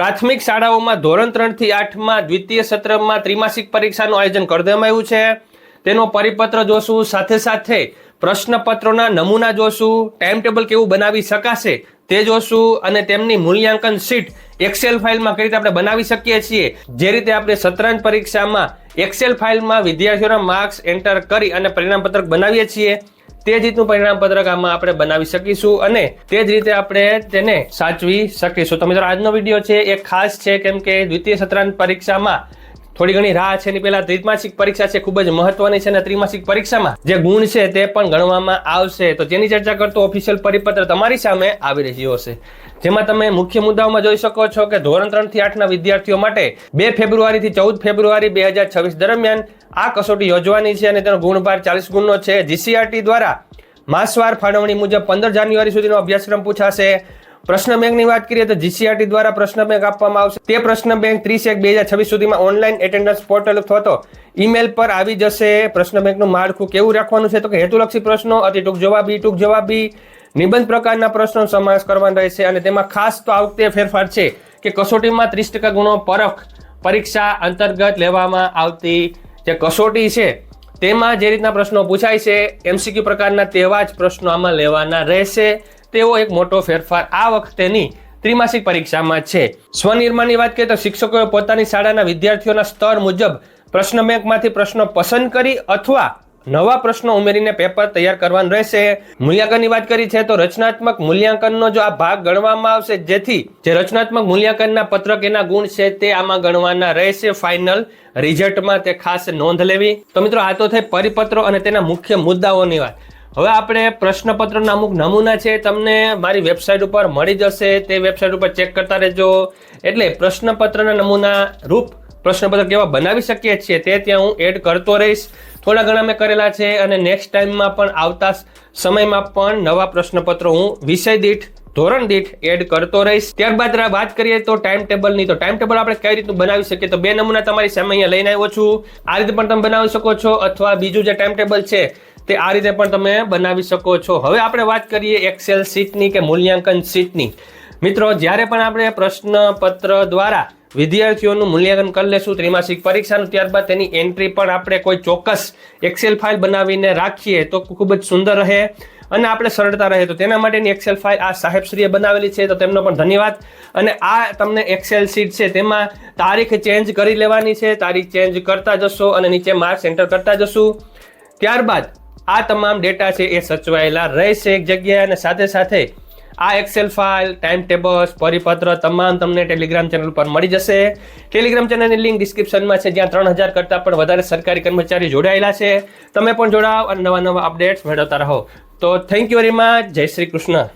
પ્રાથમિક શાળાઓમાં ધોરણ ત્રણથી આઠમાં, દ્વિતીય સત્રમાં ત્રિમાસિક પરીક્ષાનું આયોજન કરી દેવામાં આવ્યું છે. તેનો પરિપત્ર જોશું, સાથે સાથે પ્રશ્નપત્રોના નમૂના જોશું ટાઈમ ટેબલ કેવું બનાવી શકાશે તે જોશું, અને તેમની મૂલ્યાંકન શીટ એક્સેલ ફાઇલમાં કઈ રીતે આપણે બનાવી શકીએ છીએ, જે રીતે આપણે શતરંજ પરીક્ષામાં એક્સેલ ફાઇલમાં વિદ્યાર્થીઓના માર્ક્સ એન્ટર કરી અને પરિણામ પત્રક બનાવીએ છીએ. તે જ રીતનું પરિણામ પત્રક આમાં આપણે બનાવી શકીશું અને તે જ રીતે આપણે તેને સાચવી શકીશું. તો મિત્રો, આજનો વીડિયો છે એ ખાસ છે, કેમ કે દ્વિતીય સત્રાંત પરીક્ષામાં થોડી ઘણી રાહ છે એની પહેલા ત્રિમાસિક પરીક્ષા છે, ખૂબ જ મહત્વની છે અને ત્રિમાસિક પરીક્ષામાં જે ગુણ છે તે પણ ગણવામાં આવશે. તો જેની ચર્ચા કરતો ઓફિશિયલ પરિપત્ર તમારી સામે આવી રહ્યો હશે. જેમાં તમે મુખ્ય મુદ્દાઓમાં જોઈ શકો છો કે ધોરણ ત્રણથી આઠના વિદ્યાર્થીઓ માટે બે ફેબ્રુઆરી થી ચૌદ ફેબ્રુઆરી બે હજાર છવ્વીસ દરમિયાન આ કસોટી યોજવાની છે અને તેનો ગુણભાર ચાલીસ ગુણનો છે. જીસીઆરટી દ્વારા માસવાર ફાળવણી મુજબ પંદર જાન્યુઆરી સુધીનો અભ્યાસક્રમ પૂછાશે. પ્રશ્ન બેંકની વાત કરીએ તો જીસીઆરટી દ્વારા પ્રશ્ન બેંક આપવામાં આવશે. તે પ્રશ્ન બેંક ત્રીસ એક બે હજાર છવ્વીસ સુધીમાં ઓનલાઈન એટેન્ડન્સ પોર્ટલ અથવા તો ઈમેલ પર આવી જશે. પ્રશ્ન બેંકનું માળખું કેવું રાખવાનું છે તો કે હેતુલક્ષી પ્રશ્નો અતિ ટૂંક જવાબી ટૂંક જવાબી, નિબંધ પ્રકારના પ્રશ્નો સમાવેશ કરવાનો રહેશે અને તેમાં ખાસ તો આ વખતે ફેરફાર છે કે કસોટીમાં ત્રીસ ટકા ગુણો પરખ પરીક્ષા અંતર્ગત લેવામાં આવતી જે કસોટી છે તેમાં જે રીતના પ્રશ્નો પૂછાય છે, એમસીક્યુ પ્રકારના તેવા જ પ્રશ્નો આમાં લેવાના રહેશે. તેવો એક મોટો ફેરફાર આ વખતેની ત્રિમાસિક પરીક્ષામાં છે. સ્વનિર્માણની વાત કરીએ તો શિક્ષકોએ પોતાની શાળાના વિદ્યાર્થીઓના સ્તર મુજબ પ્રશ્ન બેંકમાંથી પ્રશ્નો પસંદ કરી અથવા નવા પ્રશ્નો ઉમેરીને પેપર તૈયાર કરવાનું રહેશે. મૂલ્યાંકનની વાત કરી છે તો રચનાત્મક મૂલ્યાંકનનો જો આ ભાગ ગણવામાં આવશે, જેથી જે રચનાત્મક મૂલ્યાંકનના પત્રક એના ગુણ છે તે આમાં ગણવાના રહેશે. ફાઇનલ રિઝલ્ટમાં તે ખાસ નોંધ લેવી. તો મિત્રો, આ તો થઈ પરિપત્રો અને તેના મુખ્ય મુદ્દાઓની વાત. હવે આપણે પ્રશ્નપત્રના અમુક નમૂના છે, તમને મારી વેબસાઇટ ઉપર મળી જશે, તે વેબસાઇટ ઉપર ચેક કરતા રહેજો. એટલે પ્રશ્નપત્રના નમૂના રૂપ પ્રશ્નપત્ર કેવા બનાવી શકીએ છીએ, તે ત્યાં હું એડ કરતો રહીશ. થોડા ઘણા મેં કરેલા છે અને નેક્સ્ટ ટાઈમમાં પણ આવતા સમયમાં પણ નવા પ્રશ્નપત્રો હું વિષય દીઠ, ધોરણ દીઠ એડ કરતો રહીશ. ત્યારબાદ વાત કરીએ તો ટાઈમ ટેબલની, તો ટાઈમ ટેબલ આપણે કઈ રીતનું બનાવી શકીએ? તો બે નમૂના તમારી સામે અહીંયા લઈને આવ્યો છું. આ રીતે પણ તમે બનાવી શકો છો, અથવા બીજું જે ટાઈમ ટેબલ છે તે આ રીતે પણ તમે બનાવી શકો છો. હવે આપણે વાત કરીએ એક્સેલ શીટની કે મૂલ્યાંકન શીટની મિત્રો, જ્યારે પણ આપણે પ્રશ્નપત્ર દ્વારા વિદ્યાર્થીઓનું મૂલ્યાંકન કરી લેશું ત્રિમાસિક પરીક્ષાનું, ત્યારબાદ તેની એન્ટ્રી પણ આપણે કોઈ ચોક્કસ એક્સેલ ફાઇલ બનાવીને રાખીએ તો ખૂબ જ સુંદર રહે અને આપણે સરળતા રહે. તો તેના માટેની એક્સેલ ફાઇલ આ સાહેબશ્રીએ બનાવેલી છે, તો તેમનો પણ ધન્યવાદ. અને આ તમને એક્સેલ શીટ છે, તેમાં તારીખ ચેન્જ કરી લેવાની છે. તારીખ ચેન્જ કરતા જશો અને નીચે માર્ક્સ એન્ટર કરતા જશું. ત્યારબાદ આ તમામ ડેટા છે એ સચવાયેલા રહેશે એક જગ્યાએ અને સાથે સાથે આ એક્સેલ ફાઇલ ટાઈમ ટેબલ્સ પરિપત્ર તમામ તમને ટેલિગ્રામ ચેનલ પર મળી જશે. ટેલિગ્રામ ચેનલની લિંક ડિસ્ક્રિપ્શનમાં છે, જ્યાં ત્રણ હજાર કરતાં પણ વધારે સરકારી કર્મચારી જોડાયેલા છે. તમે પણ જોડાઓ અને નવા નવા અપડેટ્સ મેળવતા રહો. તો થેન્ક યુ વેરી મચ જય શ્રી કૃષ્ણ.